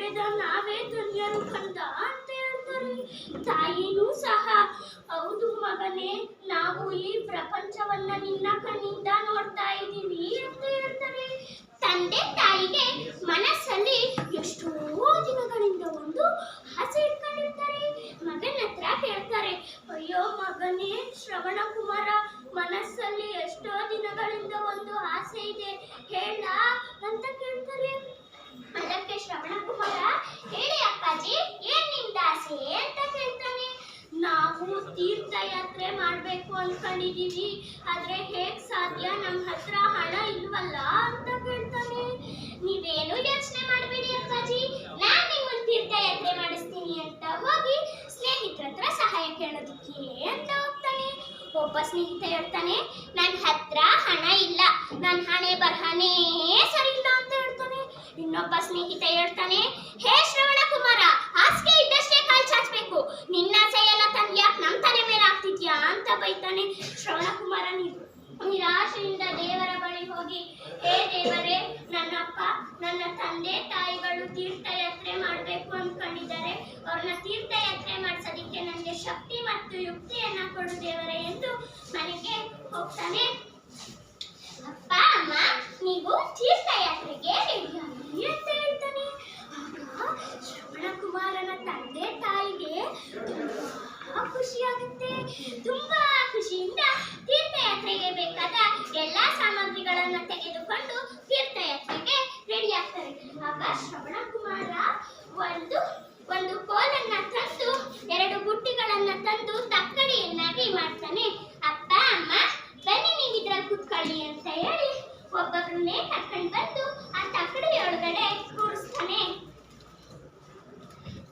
ಪಡೆದ ನಾವೇ ಧನ್ಯರು ಕಂದ. ಅಂತ ಹೇಳ್ತಾರೆ ತಾಯಿನೂ ಸಹ. ಹೌದು ಮಗನೇ, ನಾವು ಈ ಪ್ರಪಂಚವನ್ನ ನಿನ್ನ ಕಣ್ಣಿಂದ ನೋಡ್ತಾ ಇದ್ದೀವಿ ಅಂತ ಹೇಳ್ತಾರೆ ತಂದೆ ತಾಯಿಗೆ ಮನಸ್ಸಲ್ಲಿ ಎಷ್ಟೋ ದಿನಗಳಿಂದ ಒಂದು ಆಸೆ ಇಟ್ಕೊಂಡಿರ್ತಾರೆ. ಮಗನ ಹತ್ರ ಕೇಳ್ತಾರೆ ಅಯ್ಯೋ ಮಗನೇ ಶ್ರವಣ ಕುಮಾರ ಮನಸ್ಸಲ್ಲಿ ಎಷ್ಟೋ ದಿನಗಳಿಂದ ಒಂದು ಆಸೆ ಇದೆ ಹೇಳ ಅಂತ ಕೇಳ್ತಾರೆ ಅದಕ್ಕೆ ಶ್ರವಣ ಕುಮಾರ ಹೇಳಿ ಅಪ್ಪಾಜಿ ಏನ್ ನಿಮ್ದ ಆಸೆ ಅಂತ ಕೇಳ್ತಾನೆ ನಾವು ತೀರ್ಥಯಾತ್ರೆ ಮಾಡ್ಬೇಕು ಅನ್ಕೊಂಡಿದೀವಿ. ಆದ್ರೆ ಹೇಗ್ ಸಾಧ್ಯ? ನಮ್ಮ ಹತ್ರ ಹಣ ಇಲ್ವಲ್ಲ ಅಂತ ಕೇಳ್ತಾನೆ. ನೀವೇನು ಯೋಚನೆ ಮಾಡಬೇಡಿ ಅಪ್ಪಾಜಿ. ನಾನ್ ನಿಮ್ಮನ್ನು ತೀರ್ಥಯಾತ್ರೆ ಮಾಡಿಸ್ತೀನಿ ಅಂತ ಹೋಗಿ ಸ್ನೇಹಿತರ ಹತ್ರ ಸಹಾಯ ಕೇಳೋದಕ್ಕೆ ಅಂತ ಹೋಗ್ತಾನೆ. ಒಬ್ಬ ಸ್ನೇಹಿತ ಹೇಳ್ತಾನೆ ನನ್ನ ಹತ್ರ ಹಣ ಇಲ್ಲ. ನನ್ನ ಹಣೆ ಬರಹನೇ ಸರಿ ಇಲ್ಲ ಅಂತ ಹೇಳ್ತಾನೆ. ಇನ್ನೊಬ್ಬ ಸ್ನೇಹಿತ ಹೇಳ್ತಾನೆ, ಹೇ ಶ್ರವಣ ಕುಮಾರ ಹಾಸಿಗೆ ಇದ್ದಷ್ಟೇ ಕಾಲ್ ಚಾಚಬೇಕು. ನಿನ್ನ ತಂದು ಯಾಕೆ ನಮ್ಮ ತಲೆ ಮೇಲೆ ಆಗ್ತಿದ್ಯಾ ಅಂತ ಬೈತಾನೆ ಶ್ರವಣ ಕುಮಾರ ನಿ- ನಿರಾಶೆಯಿಂದ ದೇವರ ಬಳಿ ಹೋಗಿ, ಹೇ ದೇವರೇ, ನನ್ನಪ್ಪ, ನನ್ನ ತಂದೆ ತಾಯಿಗಳು ತೀರ್ಥಯಾತ್ರೆ ಮಾಡಬೇಕು ಅಂದ್ಕೊಂಡಿದ್ದಾರೆ ಅವ್ರನ್ನ ತೀರ್ಥಯಾತ್ರೆ ಮಾಡಿಸೋದಕ್ಕೆ ನನಗೆ ಶಕ್ತಿ ಮತ್ತು ಯುಕ್ತಿಯನ್ನ ಕೊಡು ದೇವರೇ ಎಂದು ಮನೆಗೆ ಖುಷಿಯಾಗುತ್ತೆ ತುಂಬಾ ಖುಷಿಯಿಂದ ತೀರ್ಥಯಾತ್ರೆಗೆ ಬೇಕಾದ ಎಲ್ಲಾ ಸಾಮಗ್ರಿಗಳನ್ನು ತೆಗೆದುಕೊಂಡು ತೀರ್ಥಯಾತ್ರೆಗೆ ರೆಡಿ ಆಗ್ತಾರೆ. ಆಗ ಶ್ರವಣ ಕುಮಾರ ಒಂದು ಒಂದು ಕೋಲನ್ನ ತಂದು ಎರಡು ಬುಟ್ಟಿಗಳನ್ನ ತಂದು ತಕ್ಕಡಿಯನ್ನಾಗಿ ಮಾಡ್ತಾನೆ ಅಪ್ಪ ಅಮ್ಮ ಬನ್ನಿ ನೀವು ಇದ್ರಲ್ಲಿ ಕುತ್ಕೊಳ್ಳಿ ಅಂತ ಹೇಳಿ ಒಬ್ಬೊಬ್ರನ್ನೇ ಕರ್ಕೊಂಡು ಬಂದು ಆ ತಕ್ಕಡಿ ಒಳಗಡೆ ಕೂರಿಸ್ತಾನೆ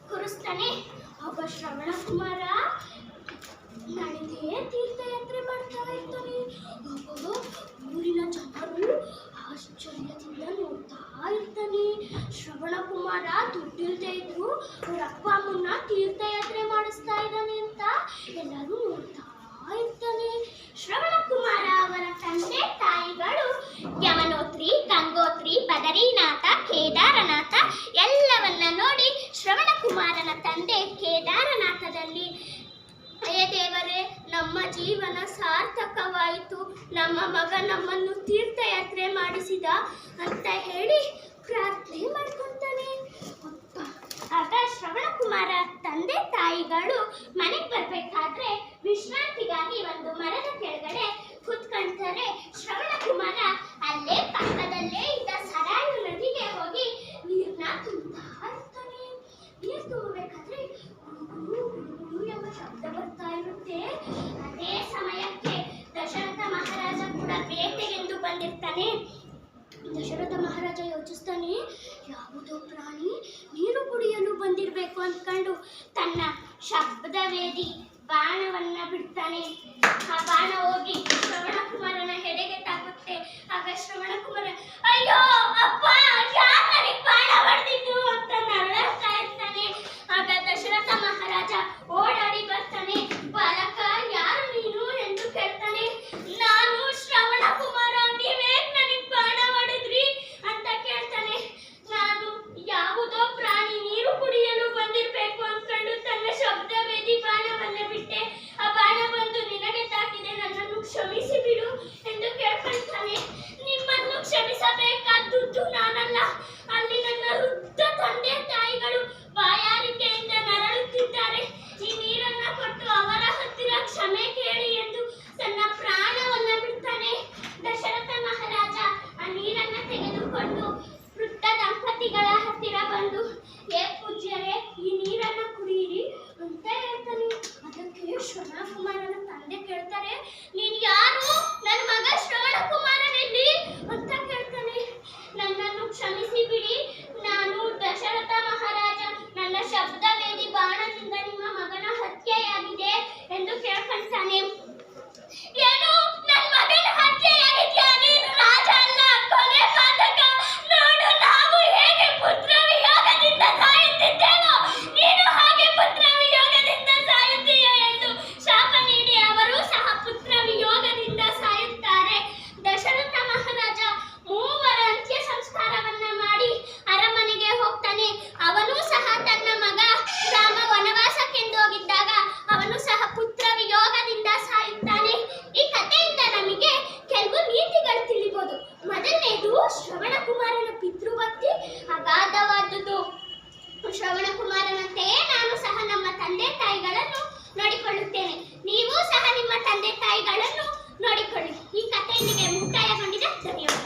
ಕೂರಿಸ್ತಾನೆ ಒಬ್ಬ ಶ್ರವಣ ಕುಮಾರ ನನಗೆ ತೀರ್ಥಯಾತ್ರೆ ಮಾಡ್ತಾ ಇರ್ತಾನೆ ಒಬ್ಬ ಊರಿನ ಜನರು ಆಶ್ಚರ್ಯದಿಂದ ನೋಡ್ತಾ ಇರ್ತಾನೆ ಶ್ರವಣ ಕುಮಾರ ದುಡ್ಡಿಲ್ದೇ ಇದ್ರು ಅವ್ರ ಅಪ್ಪ ಅಮ್ಮನ್ನ ತೀರ್ಥಯಾತ್ರೆ ಮಾಡಿಸ್ತಾ ಇದ್ದಾನೆ ಅಂತ ಎಲ್ಲರೂ ನೋಡ್ತಾ ಇರ್ತಾನೆ ಶ್ರವಣ ಕುಮಾರ ಅವರ ತಂದೆ ತಾಯಿಗಳು ಯಮನೋತ್ರಿ, ಗಂಗೋತ್ರಿ, ಬದರಿನಾಥ, ಕೇದಾರನಾಥ ಎಲ್ಲವನ್ನ ನೋಡಿ ಶ್ರವಣ ಕುಮಾರನ ತಂದೆ ಕೇದಾರನಾಥದಲ್ಲಿ ಹೇ ದೇವರೇ, ನಮ್ಮ ಜೀವನ ಸಾರ್ಥಕವಾಯಿತು. ನಮ್ಮ ಮಗ ನಮ್ಮನ್ನು ತೀರ್ಥಯಾತ್ರೆ ಮಾಡಿಸಿದ ಅಂತ ಹೇಳಿ ಪ್ರಾರ್ಥನೆ ಮಾಡ್ಕೊಂತಾನೆ ಬಂದಿರ್ತಾನೆ ದಶರಥ ಮಹಾರಾಜ ಯೋಚಿಸ್ತಾನೆ, ಯಾವುದೋ ಪ್ರಾಣಿ ನೀರು ಕುಡಿಯಲು ಬಂದಿರಬೇಕು ಅಂದ್ಕೊಂಡು ತನ್ನ ಶಬ್ದ ವೇದಿ ಬಾಣವನ್ನ ಬಿಡ್ತಾನೆ. ಆ ಬಾಣ ಹೋಗಿ ಶ್ರವಣ ಕುಮಾರನ ಹೆಡೆಗೆ ತಾಗುತ್ತೆ ಆಗ ಶ್ರವಣ ಕುಮಾರ, ಅಯ್ಯೋ, ಅಪ್ಪ ಯಾಕೆ ಬಾಣ ಹೊಡೆದಿದ್ದು ಅಂತ ನರಳಾಡ್ತಾ ನೋಡಿಕೊಳ್ಳುತ್ತೇನೆ. ನೀವು ಸಹ ನಿಮ್ಮ ತಂದೆ ತಾಯಿಗಳನ್ನು ನೋಡಿಕೊಳ್ಳಿ. ಈ ಕಥೆ ನಿಮಗೆ ಮುಕ್ತಾಯಗೊಂಡಿದೆ ಧನ್ಯವಾದ